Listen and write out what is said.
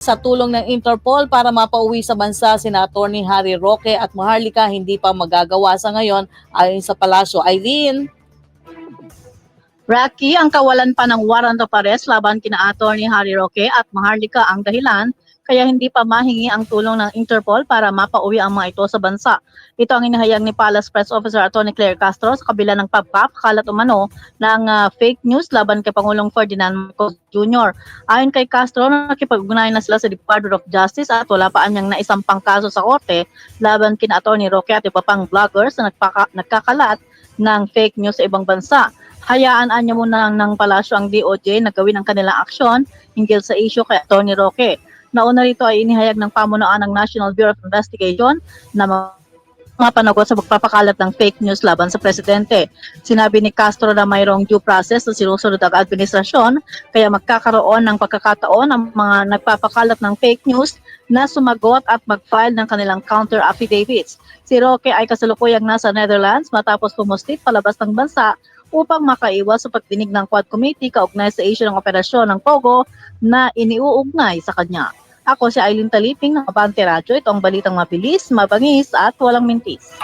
sa tulong ng Interpol para mapauwi sa bansa sina Attorney Harry Roque at Maharlika hindi pa magagawa sa ngayon ayon sa palasyo. Irene, Rocky, ang kawalan pa ng warrant of arrest laban kina Attorney Harry Roque at Maharlika ang dahilan kaya hindi pa mahingi ang tulong ng Interpol para mapauwi ang mga ito sa bansa. Ito ang inihayag ni Palace Press Officer Attorney Claire Castro sa kabila ng PAPCAP kalat umano ng ah, fake news laban kay Pangulong Ferdinand Marcos Jr. Ayon kay Castro, nakipag-ugnayan na sila sa Department of Justice at wala pa anyang naisampang kaso sa korte laban kina Attorney Roque at iba pang vloggers na nagpaka- nagkakalat ng fake news sa ibang bansa. Hayaan anya muna ng palasyo ang DOJ na gawin ang kanilang aksyon hinggil sa issue kay Tony Roque. Nauna rito ay inihayag ng pamunuan ng National Bureau of Investigation na ma- mapanagot sa pagpapakalat ng fake news laban sa presidente. Sinabi ni Castro na mayroong due process na sinusunod ang administrasyon kaya magkakaroon ng pagkakataon ang mga nagpapakalat ng fake news na sumagot at mag-file ng kanilang counter affidavits. Si Roque ay kasalukuyang nasa Netherlands matapos pumustit palabas ng bansa upang makaiwas sa pagdinig ng Quad Committee kaugnay sa issue ng operasyon ng Pogo na iniuugnay sa kanya. Ako si Aileen Taliping ng Abante Radyo. Ito ang balitang mabilis, mabangis at walang mintis.